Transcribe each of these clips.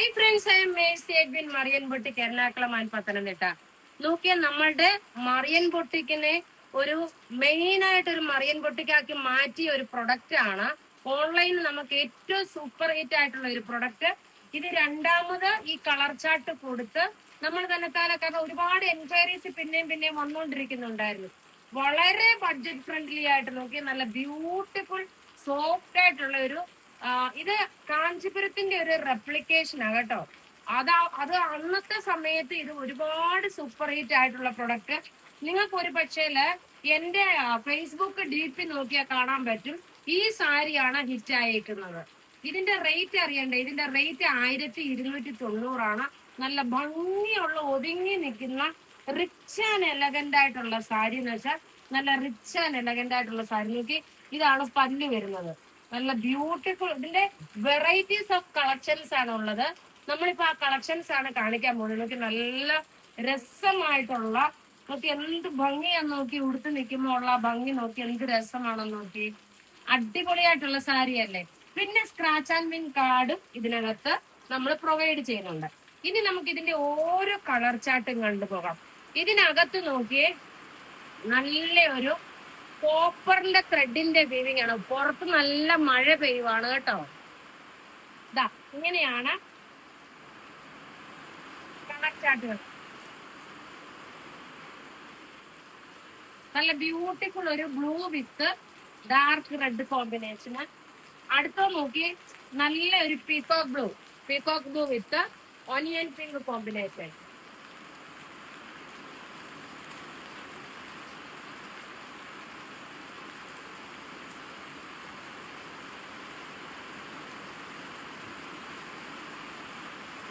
Hi friends I'm Mercy Edwin Marian Potty Ernakulam and Pathanamthitta നോക്കിയാൽ നമ്മളുടെ മറിയൻ പൊട്ടിക്കിനെ ഒരു മെയിൻ ആയിട്ട് ഒരു മറിയൻ പൊട്ടിക്കാക്കി മാറ്റിയ ഒരു പ്രൊഡക്റ്റ് ആണ്. ഓൺലൈനിൽ നമുക്ക് ഏറ്റവും സൂപ്പർ ഹിറ്റ് ആയിട്ടുള്ള ഒരു പ്രൊഡക്റ്റ് ഇത് രണ്ടാമത് ഈ കളർ ചാർട്ട് കൊടുത്ത് നമ്മൾ തന്നെ താല കാരണം ഒരുപാട് എൻക്വയറീസ് പിന്നെയും പിന്നെയും വന്നുകൊണ്ടിരിക്കുന്നുണ്ടായിരുന്നു. വളരെ ബഡ്ജറ്റ് ഫ്രണ്ട്ലി ആയിട്ട് നോക്കി നല്ല ബ്യൂട്ടിഫുൾ സോഫ്റ്റ് ആയിട്ടുള്ള ഒരു ഇത് കാഞ്ചിപുരത്തിന്റെ ഒരു റെപ്ലിക്കേഷൻ ആ കേട്ടോ. അതാ അത് അന്നത്തെ സമയത്ത് ഇത് ഒരുപാട് സൂപ്പർ ഹിറ്റ് ആയിട്ടുള്ള പ്രൊഡക്റ്റ് നിങ്ങൾക്ക് ഒരു പക്ഷേൽ എന്റെ ഫേസ്ബുക്ക് ഡി പി നോക്കിയാൽ കാണാൻ പറ്റും. ഈ സാരിയാണ് ഹിറ്റ് ആയിരിക്കുന്നത് ഇതിന്റെ റേറ്റ് അറിയണ്ടേ? ഇതിന്റെ റേറ്റ് ആയിരത്തി ഇരുന്നൂറ്റി തൊണ്ണൂറാണ് നല്ല ഭംഗിയുള്ള ഒതുങ്ങി നിൽക്കുന്ന റിച്ച് ആൻഡ് എലഗന്റ് ആയിട്ടുള്ള സാരി എന്ന് വെച്ചാൽ നല്ല റിച്ച് ആൻഡ് എലഗന്റ് ആയിട്ടുള്ള സാരി. നോക്കി ഇതാണ് പല്ല് വരുന്നത്. നല്ല ബ്യൂട്ടിഫുൾ ഇതിന്റെ വെറൈറ്റീസ് ഓഫ് കളക്ഷൻസ് ആണ് ഉള്ളത്. നമ്മളിപ്പോ ആ കളക്ഷൻസ് ആണ് കാണിക്കാൻ പോകുന്നത്. നോക്കി നല്ല രസമായിട്ടുള്ള നോക്കി എന്ത് ഭംഗിയാന്ന് നോക്കി ഉടുത്ത് നിൽക്കുമ്പോൾ ഉള്ള ഭംഗി നോക്കി എന്ത് രസമാണെന്ന് നോക്കി. അടിപൊളിയായിട്ടുള്ള സാരി അല്ലേ? പിന്നെ സ്ക്രാച്ച് ആൻഡ് വിൻ കാർഡും ഇതിനകത്ത് നമ്മൾ പ്രൊവൈഡ് ചെയ്യുന്നുണ്ട്. ഇനി നമുക്ക് ഇതിന്റെ ഓരോ കളർ ചാർട്ടും കണ്ടുപോകാം ഇതിനകത്ത് നോക്കിയേ നല്ല ഒരു കോപ്പറിന്റെ ത്രെഡിന്റെ വീവിംഗ് ആണ്. പുറത്ത് നല്ല മഴ പെയ്യുവാണ് കേട്ടോ. ഇതാ ഇങ്ങനെയാണ് കളർ നല്ല ബ്യൂട്ടിഫുൾ ഒരു blue with dark red combination അടുത്ത നോക്കി നല്ല ഒരു peacock blue peacock blue with onion pink combination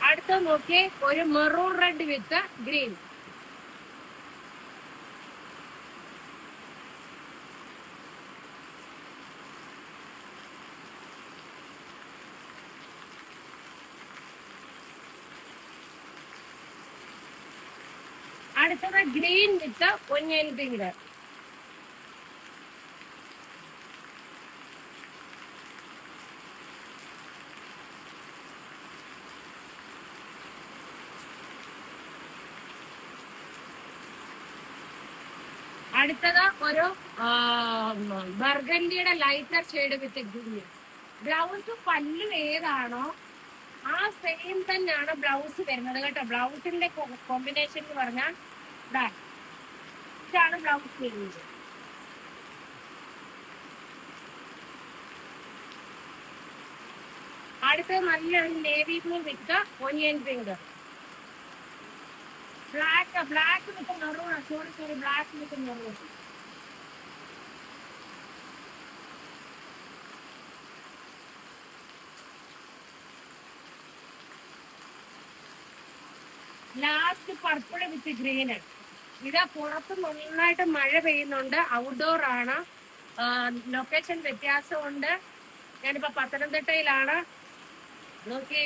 അടുത്ത നോക്കി ഒരു മെറൂൺ റെഡ് വിത്ത് ഗ്രീൻ അടുത്തത് ഗ്രീൻ വിത്ത് ഒഞ്ഞൻ പിങ്ക് അടുത്തത് ഒരു ബർഗൻഡിയുടെ lighter shade with green blouse പല്ലും ഏതാണോ ആ സെയിം തന്നെയാണ് ബ്ലൗസ് വരുന്നത് കേട്ടോ. ബ്ലൗസിന്റെ കോമ്പിനേഷൻ എന്ന് പറഞ്ഞാൽ ഇതാണ് ബ്ലൗസ് വരുന്നത്. അടുത്തത് നല്ലൊരു navy blue with onion pink black black with maroon sorry sorry black with maroon last purple with green ഇതാ പുറത്ത് നന്നായിട്ട് മഴ പെയ്യുന്നുണ്ട്. ഔട്ട്ഡോർ ആണ്. ലൊക്കേഷൻ വ്യത്യാസമുണ്ട്. ഞാനിപ്പോ പത്തനംതിട്ടയിലാണ്. നോക്കി.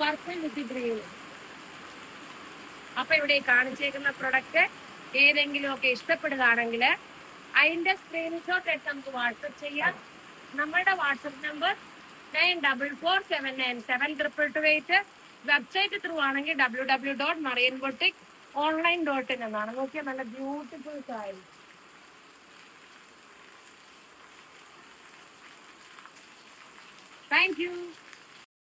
പർപ്പിൾ വിത്ത് അപ്പൊ ഇവിടെ കാണിച്ചേക്കുന്ന പ്രൊഡക്റ്റ് ഏതെങ്കിലും ഒക്കെ ഇഷ്ടപ്പെടുകയാണെങ്കിൽ അതിന്റെ സ്ക്രീൻഷോട്ട് എടുത്ത് നമുക്ക് വാട്സപ്പ് ചെയ്യാം. നമ്മളുടെ WhatsApp number nine double four seven nine seven triple two eight website through ആണെങ്കിൽ W W dot Marian boutique online dot in എന്നാണ്. നോക്കിയാൽ നല്ല ബ്യൂട്ടിഫുൾ സാരി താങ്ക് യു